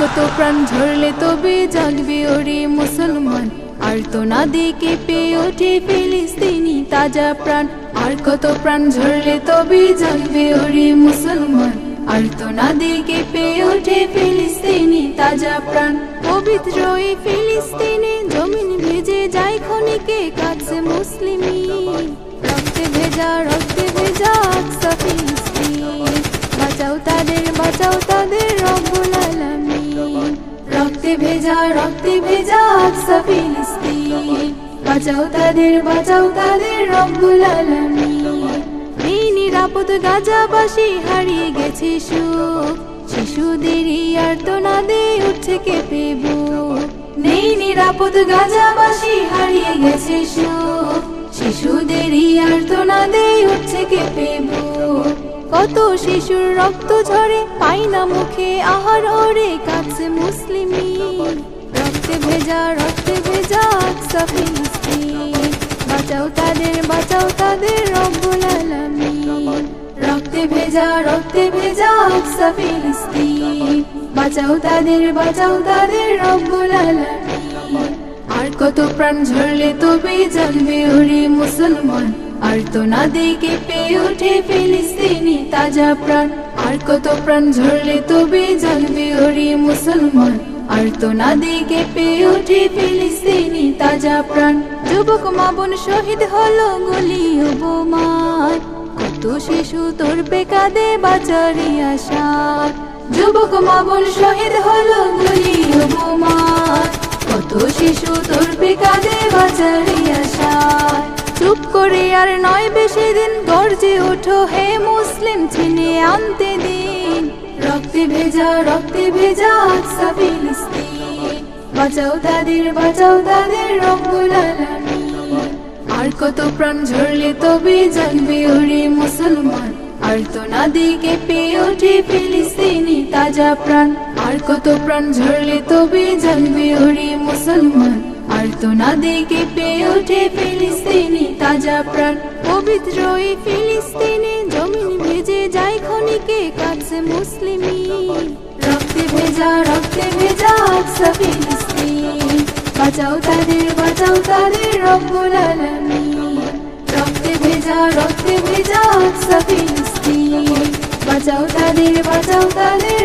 কত প্রাণ ঝরলে তবে জাগবে ওরে মুসলমান। আর তো না দেখে পেয়ে ওঠে ফিলিস্তিনি তাজা প্রাণ। আর কত প্রাণ ঝরলে তবে জাগবে ওরে মুসলমান। আর তো না দেখে পেয়ে ওঠে ফিলিস্তিনি তাজা প্রাণ। পবিত্র এই ফিলিস্তিনে জমিন ভেজে যায় ক্ষণিকে কাছে মুসলিমি। রক্তে ভেজা রক্তে ভেজা আকসা ফিলিস্তিন। বাঁচাও তাদের বাঁচাও তাদের ভেজা রক্তে ভেজা আকসা ফিলিস্তিন বাঁচাও তাদের বাঁচাও তাদের রব্বুল আলামিন এই নিরাপদ গাজাবাসী হারিয়ে গেছে সুখ। শিশুদেরই আর তো উঠছে কেঁপে বুক। নেই নিরাপদ গাজাবাসী হারিয়ে গেছে সুখ। শিশুদেরই আর তো উঠছে কেঁপে বুক। কত শিশুর রক্ত ঝরে, পাই না মুখে আহার, ওরে কাছে মুসলিমি। রক্তে ভেজা রক্তে ভেজা আকসা বাঁচাও তাদের বাঁচাও তাদের রব্বুল আলামিন। রক্তে ভেজা রক্তে ভেজা আকসা ফিলিস্তিন। বাঁচাও তাদের বাঁচাও তাদের রব্বুল আলামিন। আর কত প্রাণ ঝরলে তবে জানবে ওরে মুসলমান। আর তো না দেখে পেয়ে ওঠে ফিলিস্তিনি তাজা প্রাণ। আর কত প্রাণ ঝরলে তবে জানবে ওরে মুসলমান। আর তো না দেখে পেয়ে ওঠে ফিলিস্তিনি তাজা প্রাণ। যুবক মা বোন শহীদ হলো গুলি বোমায় কত শিশু তোর বেকাদে বাচারি আশা যুবক মা বোন শহীদ হলো গুলি বোমায় কত শিশু তোর বেকাদে বাচারি আশা চুপ করে আর নয় বেশি দিন, গর্জে ওঠো, হে মুসলিম ছেলে আনতে দিন। রক্তে ভেজা রক্তে ভেজা বাঁচাও তাদের বাঁচাও তাদের রব্বুল আর কত প্রাণ ঝরলে তবে জানবে ওরে মুসলমান। আর তো না দেখে পেয়ে ওঠে ফিলিস্তিনি তাজা প্রাণ। আর কত প্রাণ ঝরলে তবে জানবে ওরে মুসলমান। আর তো না দেখে পেয়ে ওঠে ফিলিস্তিনি তাজা প্রাণ। পবিত্র এই ফিলিস্তিনে জমিন ভেজে যায় ক্ষণিকে, কাছে মুসলিমি। রক্তে ভেজা রক্তে ভেজা আকসা ফিলিস্তিন। বাঁচাও তাদের বাঁচাও তাদের রব্বুল আলামিন। রক্তে ভেজা রক্তে ভেজা আকসা ফিলিস্তিন। বাঁচাও তাদের বাঁচাও তাদের